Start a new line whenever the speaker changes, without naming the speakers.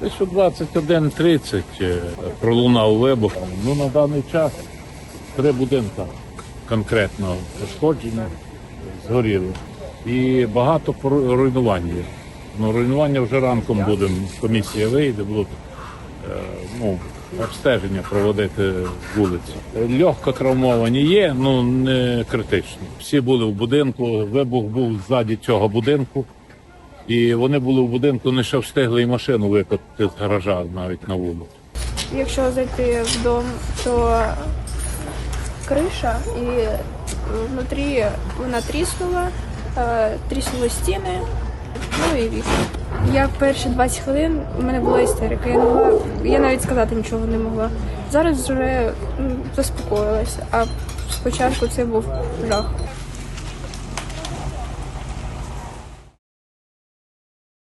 Десь о 21.30 е, пролунав вибух. Ну, на даний час три будинки конкретно пошкоджені, згоріли. І багато руйнувань є. Ну, руйнування вже ранком будемо, комісія вийде, будуть е, ну, обстеження проводити вулиці. Легко травмовані є, ну не критично. Всі були в будинку, вибух був ззаді цього будинку. І вони були в будинку, не ще встигли і машину викотити з гаража навіть на вулицю.
Якщо зайти в дом, то криша і внутрі вона тріснула, е, тріснули стіни, ну і вікна. Я перші 20 хвилин у мене була істерика. Я не могла, я навіть сказати нічого не могла. Зараз вже заспокоїлася, а спочатку це був жах.